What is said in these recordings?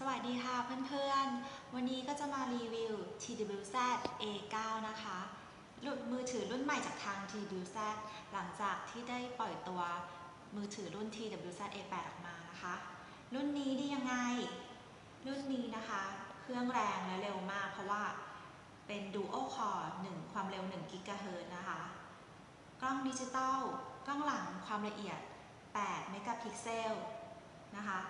สวัสดีค่ะเพื่อนๆ วันนี้ก็จะมารีวิว TWZ A9 นะคะรุ่นมือถือรุ่นใหม่จากทาง TWZ หลังจากที่ได้ปล่อยตัวมือถือรุ่น TWZ A8 ออกมานะคะ รุ่นนี้ดียังไง รุ่นนี้นะคะ เครื่องแรงและเร็วมาก เพราะว่าเป็น Dual Core 1 ความเร็ว1 GHz นะคะ กล้องดิจิตอลกล้องหลังความละเอียด 8 เมกะพิกเซลนะคะ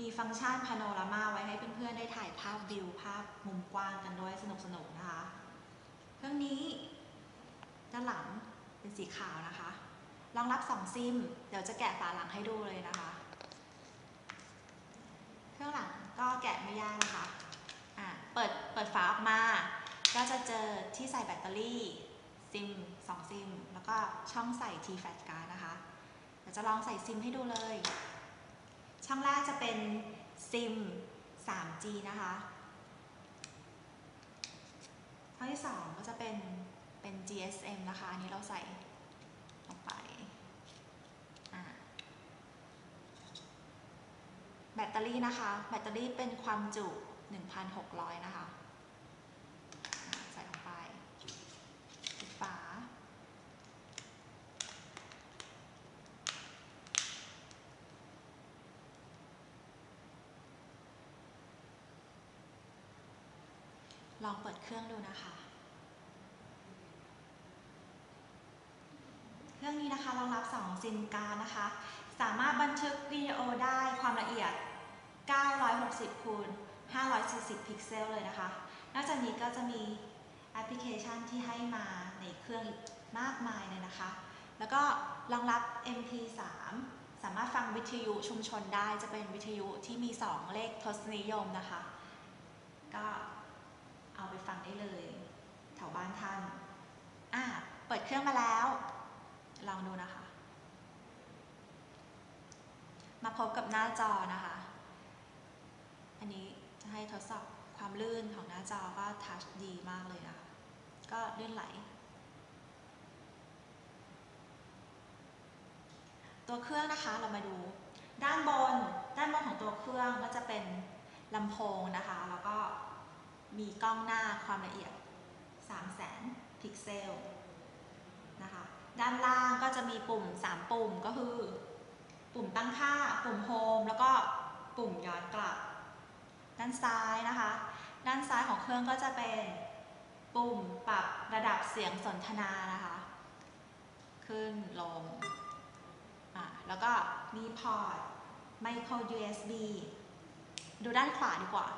มีฟังก์ชันพาโนรามาไว้ให้เพื่อนๆได้ถ่ายภาพวิวภาพมุมกว้างกันด้วยสนุกๆนะคะ เครื่องนี้ ด้านหลังเป็นสีขาวนะคะ รองรับ 2 ซิม เดี๋ยวจะแกะฝาหลังให้ดูเลยนะคะ เครื่องหลังก็แกะไม่ยากนะคะะเปิดเปิดฝาออกมา ก็จะเจอที่ใส่แบตเตอรี่ซิม2ซิม แล้วก็ช่องใส่ T Flash Card นะคะ เดี๋ยวจะลองใส่ซิมให้ดูเลย ช่องแรกจะเป็นซิม 3G นะคะช่องที่ 2 ก็จะเป็นเป็น GSM นะคะ อันนี้เราใส่ลงไป แบตเตอรี่นะคะ แบตเตอรี่เป็นความจุ 1,600 นะคะอะใส่ลงไปปิดฝา ลองเปิดเครื่องดูนะคะ เครื่องนี้นะคะรองรับ 2 ซิมการ์ดนะคะ สามารถบันทึกวิดีโอได้ความละเอียด 960คูณ540 พิกเซลเลยนะคะ นอกจากนี้ก็จะมีแอปพลิเคชันที่ให้มาในเครื่องอีกมากมายเลยนะคะ แล้วก็รองรับ MP3 สามารถฟังวิทยุชุมชนได้จะเป็นวิทยุที่มี 2 เลขทศนิยมนะคะ ก็ เอาไปฟังได้เลยแถวบ้านท่านอะเปิดเครื่องมาแล้ว ลองดูนะคะ มาพบกับหน้าจอนะคะ อันนี้จะให้ทดสอบความลื่นของหน้าจอก็ทัชดีมากเลยนะคะก็ลื่นไหล ตัวเครื่องนะคะเรามาดูด้านบน ด้านบนของตัวเครื่องก็จะเป็นลำโพงนะคะ แล้วก็ มีกล้องหน้าความละเอียด 300,000 พิกเซลนะคะ ด้านล่างก็จะมีปุ่ม 3 ปุ่มก็คือ ปุ่มตั้งค่า ปุ่มโฮมแล้วก็ปุ่มย้อนกลับ ด้านซ้ายนะคะ ด้านซ้ายของเครื่องก็จะเป็นปุ่มปรับระดับเสียงสนทนานะคะ ขึ้นลงอะแล้วก็มีพอร์ต micro USB ดูด้านขวาดีกว่า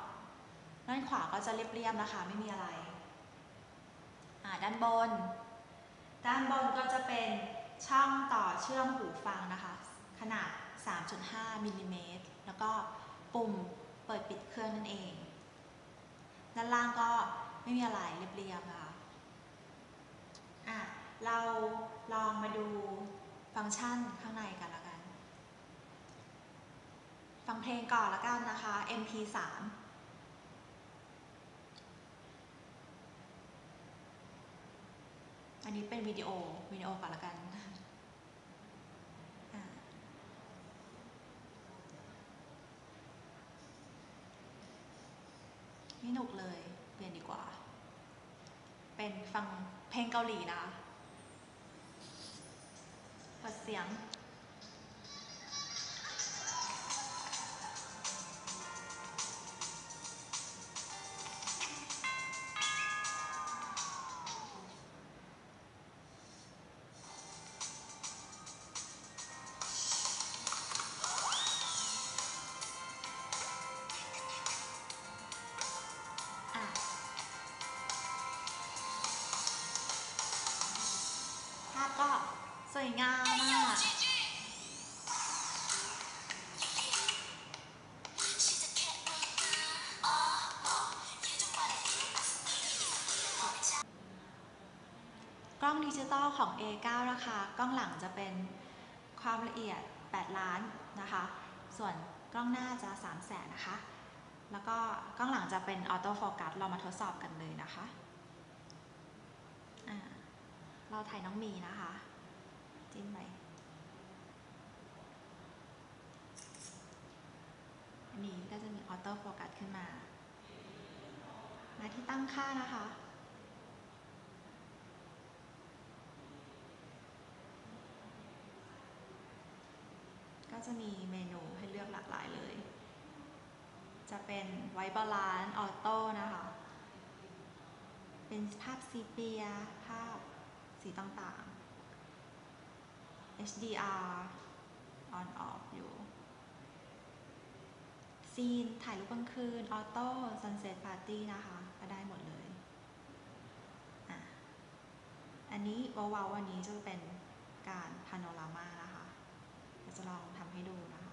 ด้านขวาก็จะเรียบๆนะคะไม่มีอะไร ด้านบน ด้านบนก็จะเป็นช่องต่อเชื่อมหูฟังนะคะ ขนาด 3.5มิลลิเมตรแล้วก็ปุ่มเปิดปิดเครื่องนั่นเอง ด้านล่างก็ไม่มีอะไรเรียบๆนะคะอะ เราลองมาดูฟังก์ชันข้างในกันละกัน ฟังเพลงก่อนละกันนะคะ MP3 อันนี้เป็นวิดีโอวิดีโอก่อนละกันนี่หนุกเลยเปลี่ยนดีกว่า เป็นฟังเพลงเกาหลีนะเปิดเสียง ล้องดิจิตอลของ A9 นะคะ กล้องหลังจะเป็นความละเอียด 8 ล้านนะคะ ส่วนกล้องหน้าจะ 3 0 0แสนนะคะ แล้วก็กล้องหลังจะเป็นออโต้โฟกัส เรามาทดสอบกันเลยนะคะ เราถ่ายน้องมีนะคะ จิ้มไปอันนี้ก็จะมีออโต้โฟกัสขึ้นมาที่ตั้งค่านะคะ ก็ จะมีเมนูให้เลือกหลากหลายเลย จะเป็นไวบาลานออโต้นะคะ เป็นภาพซีเปีย ภาพสีต่างๆ HDR on off อยู่ ซีนถ่ายรูปกลางคืนออโต้ sunset party นะคะ ก็ได้หมดเลยอะอันนี้วาวๆวันนี้จะเป็นการพาโนรามานะคะเดี๋ยวจะลองทำให้ดูนะคะ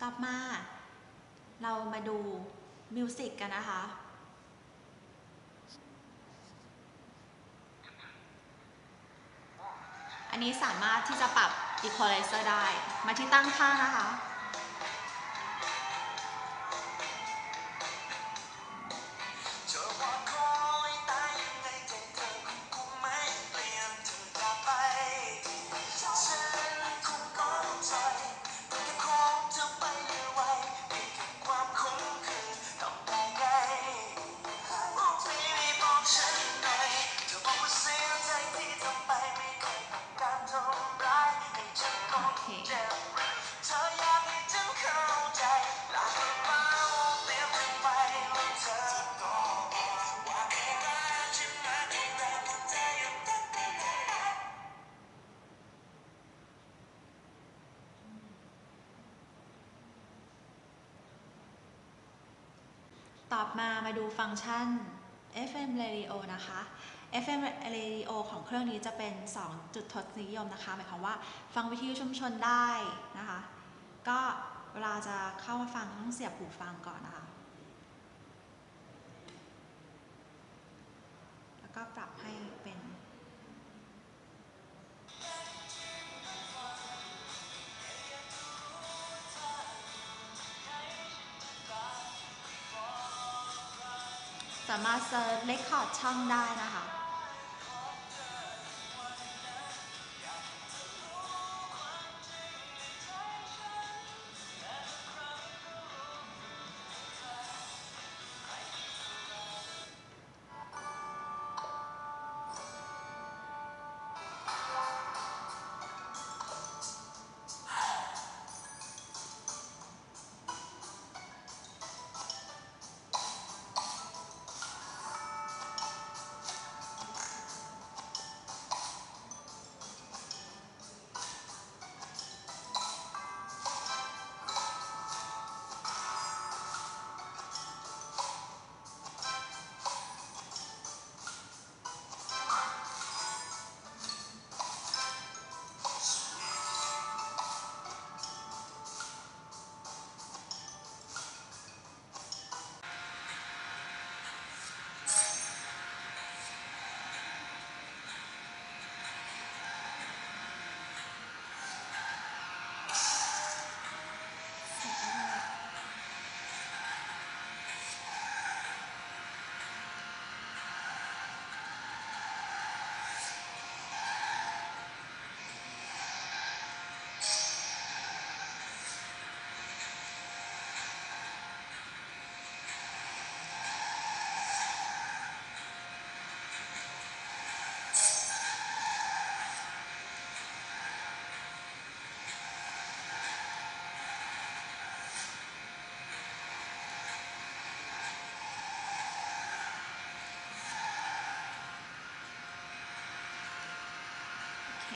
กลับมา เรามาดูมิวสิกกันนะคะ อันนี้สามารถที่จะปรับอีควอไลเซอร์ได้ มาที่ตั้งค่านะคะ ตอบมามาดูฟังก์ชัน FM Radio นะคะ FM Radio ของเครื่องนี้จะเป็น 2 จุดทศนิยมนะคะ หมายความว่าฟังวิทยุชุมชนได้นะคะ ก็เวลาจะเข้ามาฟังต้องเสียบหูฟังก่อนนะคะ แล้วก็ปรับให้เป็น สามารถเซิร์ชเลคคอร์ดช่องได้นะคะ